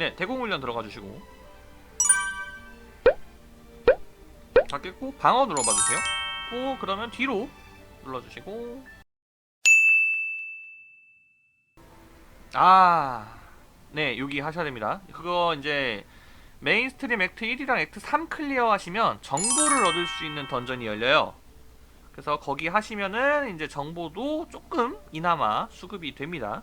네, 대공훈련 들어가 주시고. 다 깼고 방어 눌러봐 주세요. 오, 그러면 뒤로 눌러 주시고. 아, 네, 여기 하셔야 됩니다. 그거 이제 메인스트림 액트 1이랑 액트 3 클리어 하시면 정보를 얻을 수 있는 던전이 열려요. 그래서 거기 하시면은 이제 정보도 조금 이나마 수급이 됩니다.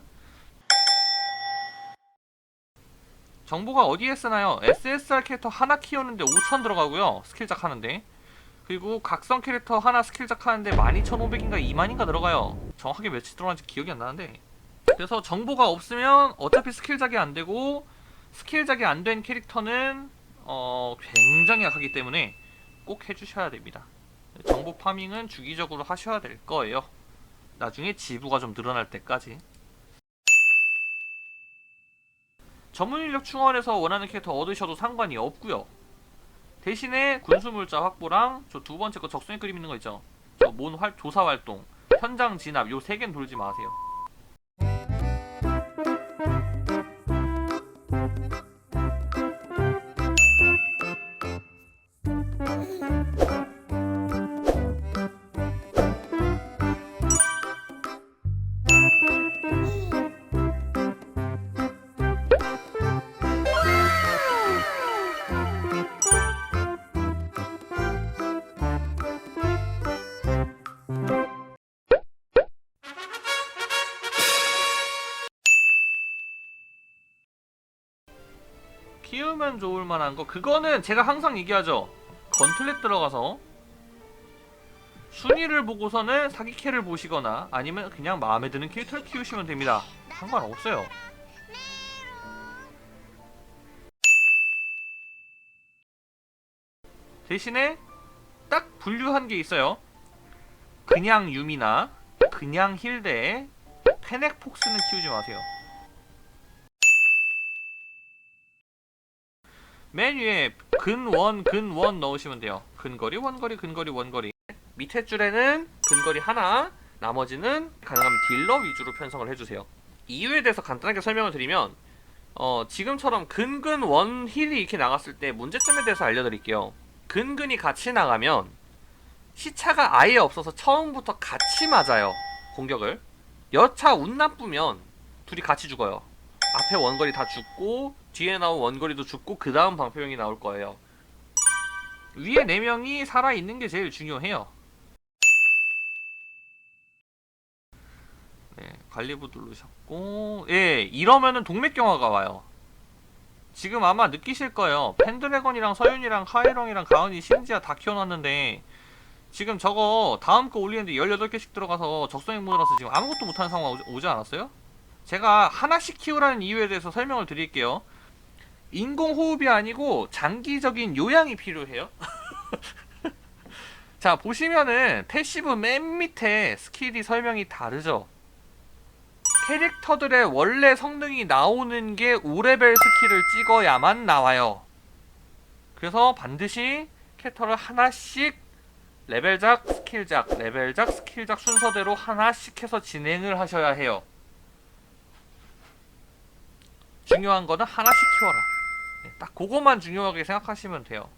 정보가 어디에 쓰나요? SSR 캐릭터 하나 키우는데 5천 들어가고요. 스킬작 하는데. 그리고 각성 캐릭터 하나 스킬작 하는데 12,500인가 2만인가 들어가요. 정확하게 며칠 들어가는지 기억이 안 나는데. 그래서 정보가 없으면 어차피 스킬작이 안 되고 스킬작이 안 된 캐릭터는 어, 굉장히 약하기 때문에 꼭 해주셔야 됩니다. 정보 파밍은 주기적으로 하셔야 될 거예요. 나중에 지부가 좀 늘어날 때까지. 전문 인력 충원해서 원하는 캐릭터 얻으셔도 상관이 없고요. 대신에 군수물자 확보랑 저 두 번째 거 적성에 그림 있는 거 있죠. 저 몬 활 조사 활동, 현장 진압 요 세 개는 돌지 마세요. 키우면 좋을 만한 거 그거는 제가 항상 얘기하죠. 건틀렛 들어가서 순위를 보고서는 사기캐를 보시거나 아니면 그냥 마음에 드는 캐릭터를 키우시면 됩니다. 상관없어요. 대신에 딱 분류한 게 있어요. 그냥 유미나 그냥 힐대에 페넥 폭스는 키우지 마세요. 맨 위에 근원 근원 넣으시면 돼요. 근거리 원거리 근거리 원거리 밑에 줄에는 근거리 하나 나머지는 가능하면 딜러 위주로 편성을 해주세요. 이유에 대해서 간단하게 설명을 드리면 어, 지금처럼 근근 원 힐이 이렇게 나갔을 때 문제점에 대해서 알려드릴게요. 근근이 같이 나가면 시차가 아예 없어서 처음부터 같이 맞아요. 공격을. 여차 운 나쁘면 둘이 같이 죽어요. 앞에 원거리 다 죽고 뒤에 나온 원거리도 죽고 그 다음 방패병이 나올 거예요. 위에 4명이 살아있는 게 제일 중요해요. 네, 관리부 누르셨고 예, 이러면은 동맥경화가 와요. 지금 아마 느끼실 거예요. 펜드래건이랑 서윤이랑 카이렁이랑 가은이 심지어 다 키워놨는데 지금 저거 다음 거 올리는데 18개씩 들어가서 적성액 모드라서 지금 아무것도 못하는 상황 오지 않았어요? 제가 하나씩 키우라는 이유에 대해서 설명을 드릴게요. 인공호흡이 아니고 장기적인 요양이 필요해요. 자, 보시면은 패시브 맨 밑에 스킬이 설명이 다르죠. 캐릭터들의 원래 성능이 나오는 게 5레벨 스킬을 찍어야만 나와요. 그래서 반드시 캐릭터를 하나씩 레벨작, 스킬작, 레벨작, 스킬작 순서대로 하나씩 해서 진행을 하셔야 해요. 중요한 거는 하나씩 키워라. 네, 딱 그것만 중요하게 생각하시면 돼요.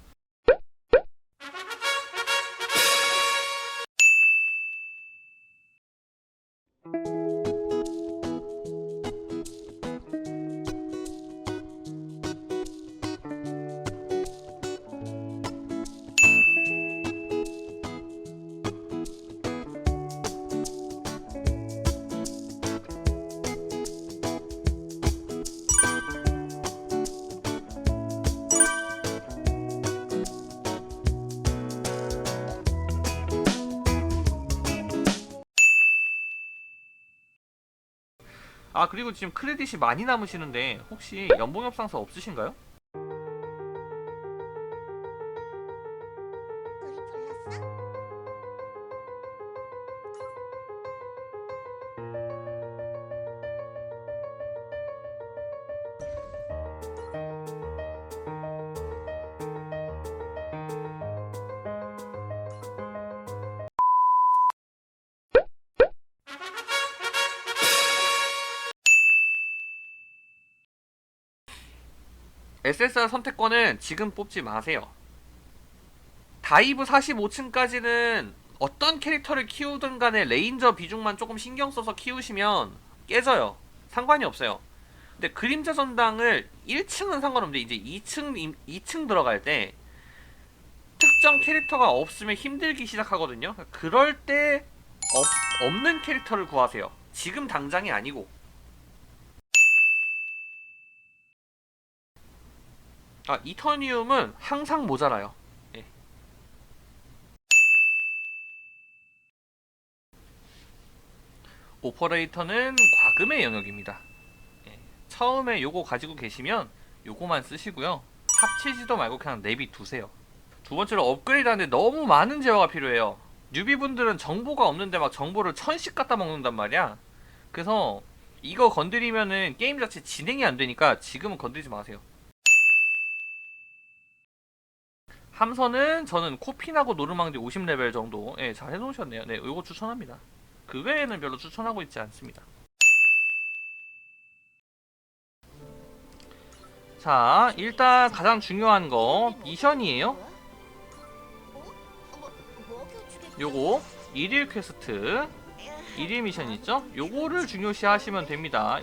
아 그리고 지금 크레딧이 많이 남으시는데 혹시 연봉 협상서 없으신가요? 우리 불렀어? SSR 선택권은 지금 뽑지 마세요. 다이브 45층까지는 어떤 캐릭터를 키우든 간에 레인저 비중만 조금 신경 써서 키우시면 깨져요. 상관이 없어요. 근데 그림자 전당을 1층은 상관없는데 이제 2층 2층 들어갈 때 특정 캐릭터가 없으면 힘들기 시작하거든요. 그럴 때 없, 없는 캐릭터를 구하세요. 지금 당장이 아니고. 아, 이터니움은 항상 모자라요. 예. 오퍼레이터는 과금의 영역입니다. 예. 처음에 요거 가지고 계시면 요거만 쓰시고요. 합치지도 말고 그냥 내비 두세요. 두 번째로 업그레이드 하는데 너무 많은 재화가 필요해요. 뉴비분들은 정보가 없는데 막 정보를 천씩 갖다 먹는단 말이야. 그래서 이거 건드리면은 게임 자체 진행이 안 되니까 지금은 건드리지 마세요. 함선은 저는 코핀하고 노르망디 50레벨 정도 예, 잘 해놓으셨네요. 네, 이거 추천합니다. 그 외에는 별로 추천하고 있지 않습니다. 자, 일단 가장 중요한 거 미션이에요. 요거 일일 퀘스트 일일 미션 있죠? 요거를 중요시 하시면 됩니다.